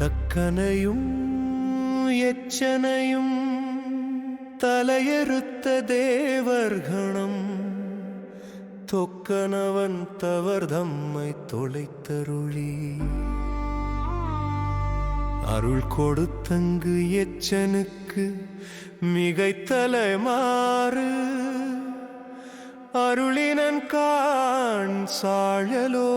தக்கனையும் எச்சனையும் தலையறுத்த தேவர்கணம் தொக்கனவன் தவர்தம்மை தொலைத்தருளி அருள் கொடுத்தங்கு எச்சனுக்கு மிகைத்தலை மாறு அருளினன் காண் சாழலோ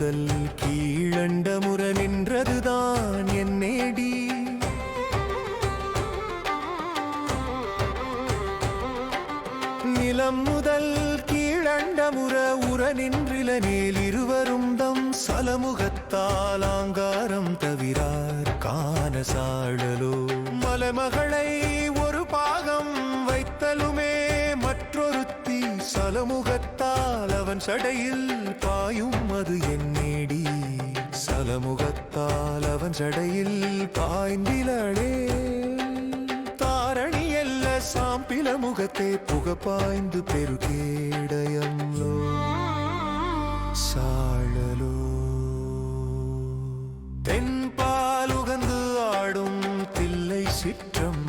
முதல் கீழண்ட முற நின்றதுதான் என் நேடி. நிலம் முதல் கீழண்ட முற உற நின்றில நேல் இருவரும் தம் சலமுகத்தால் ஆங்காரம் தவிரார் காண சாழலோ மலமகளை ஒரு பாகம் வைத்தலுமே சலமுகத்தால் அவன் சடையில் பாயும் அது என் நேடி. சலமுகத்தால் அவன் சடையில் பாய்ந்திலளே. தாரணி அல்ல சாம்பில முகத்தே புக பாய்ந்து பெருகேடயம்லோ. சாழலோ. தென்பால் உகந்து ஆடும் தில்லை சிற்றம்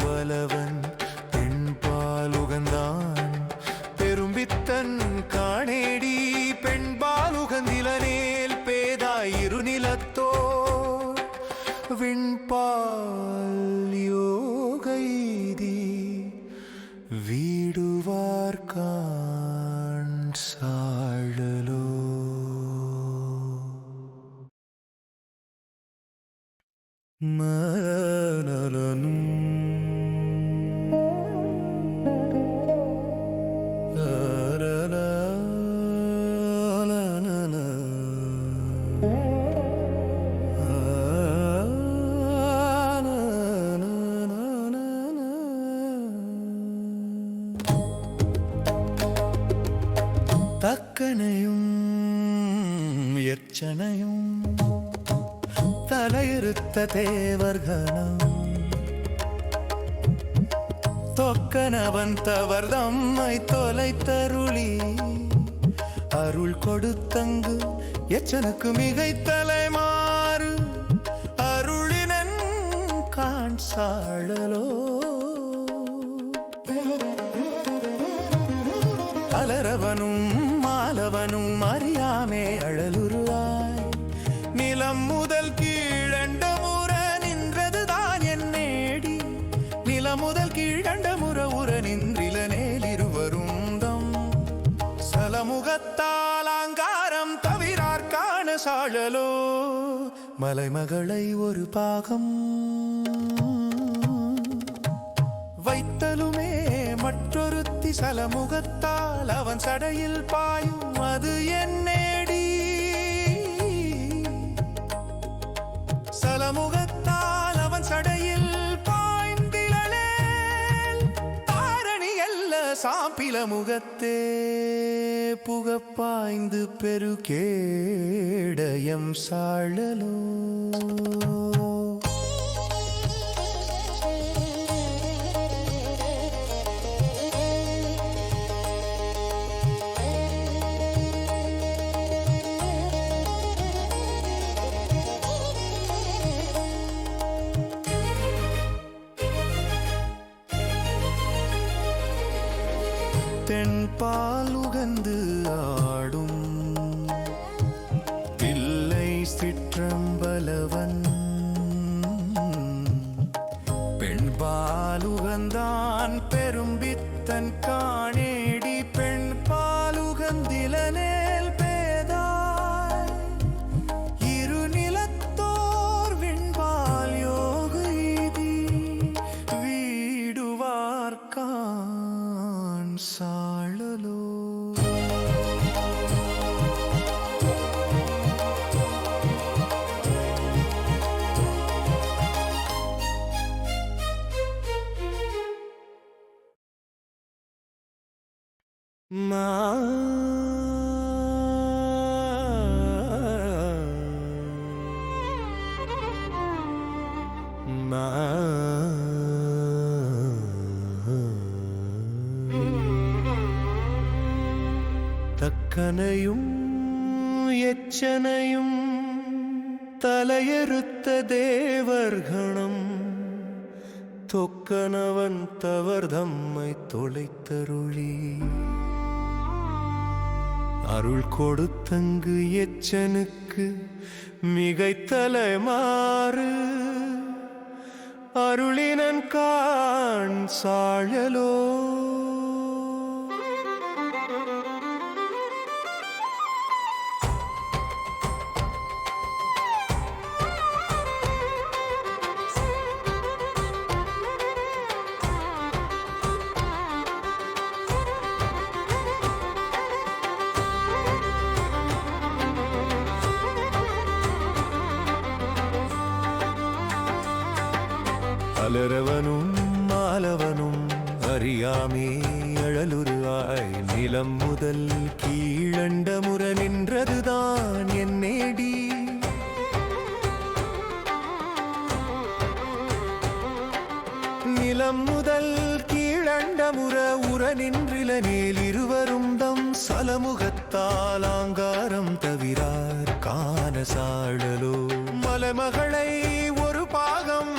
தலையிருத்த தேவர்கணம் தொக்கனவன் தவர் தம்மை தொலைத்தருளி. அருள் கொடுத்தங்கு எச்சனுக்கு மிகை தலைமாறு அருளினன் காண் சாழலோ அலரவனும் மாலவனும் அறி சாழலோ மலைமகளை ஒரு பாகம். வைத்தலுமே மற்றொருத்தி சலமுகத்தால் அவன் சடையில் பாயும் அது என்னேடி? சலமுகத்தால் அவன் சடையில் பாய்ந்திழலேல் தாரணி அல்ல சாப்பில முகத்தே. புகப்பாய்ந்து பெருகேடயம் சாழலோ. தென்பால் உகந்து ஆடும். பிள்ளை சிற்றம்பலவன் தக்கனையும் எச்சனையும் தலையறுத்த தேவர்கணம் தொக்கனவன் தவர்தம்மை தொலைத்தருளி. அருள் கொடுத்தங்கு எச்சனுக்கு மிகைத்தலை மாறு அருளினன் காண் சாழலோ மலரவனும் மாலவனும் அறியாமே அழலுருவாய் நிலம் முதல் கீழண்ட முற நின்றதுதான் என் நேடி. நிலம் முதல் கீழண்ட முற உற நின்றில நேல் இருவரும் தம் சலமுகத்தால் ஆங்காரம் தவிரார் காண சாழலோ மலமகளை ஒரு பாகம்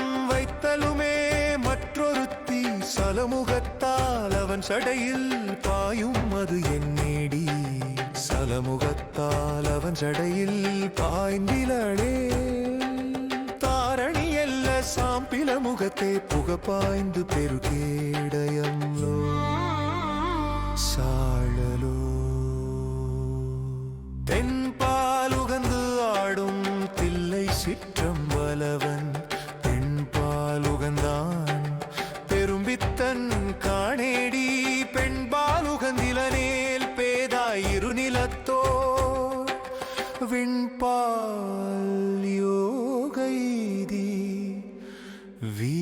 உடலுமே மற்றொருத்தி சலமுகத்தால் அவன் சடையில் பாயும் அது என்னேடி சலமுகத்தால் அவன் சடையில் பாய்ந்திலளே. தாரணி அல்ல சாம்பில முகத்தே புக பாய்ந்து பெருகேடயம்லோ சாழலோ. தென்பால் உகந்து ஆடும் தில்லை சிற்றம் Wie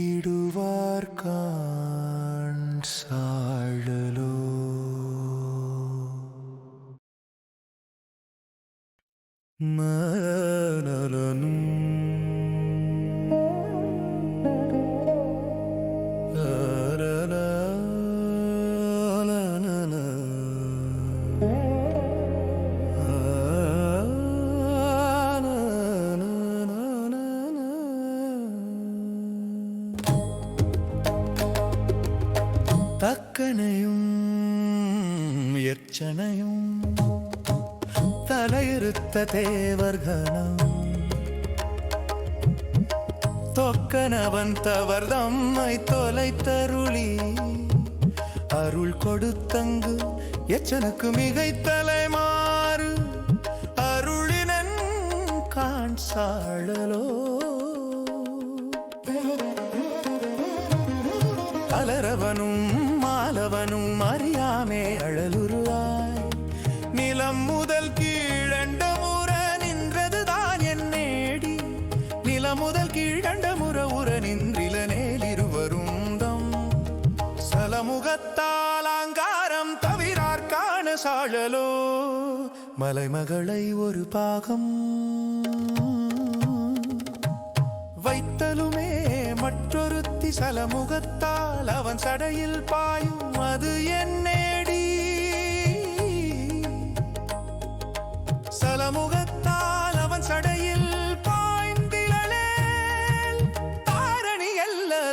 தலையிருத்த தேவர்கணம் தொக்கனவன் தவர் தம்மை தொலைத்தருளி. அருள் கொடுத்தங்கு எச்சனுக்கு மிகை தலைமாறு அருளினன் காண் சாழலோ. அலரவனும் மாலவனும் சாழலோ மலைமகளை ஒரு பாகம். வைத்தலுமே மற்றொருத்தி சலமுகத்தால் அவன் சடையில் பாயும் அது என்னேடி சலமுகத்தால்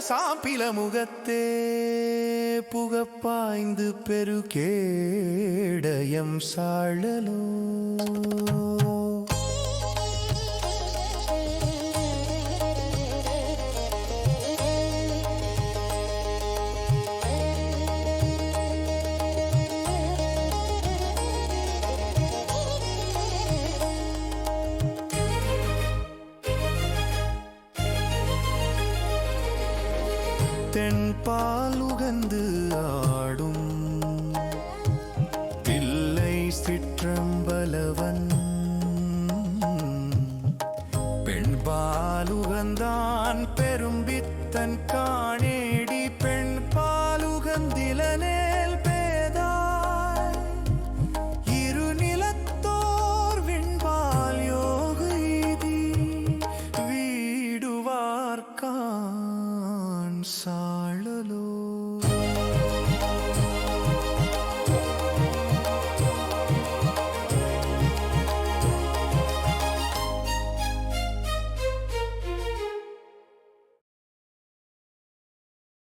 அல்ல சாம்பில முகத்தே புகப்பாய்ந்து பெருகேடயம் சாழலோ. சிற்றம்பலவன்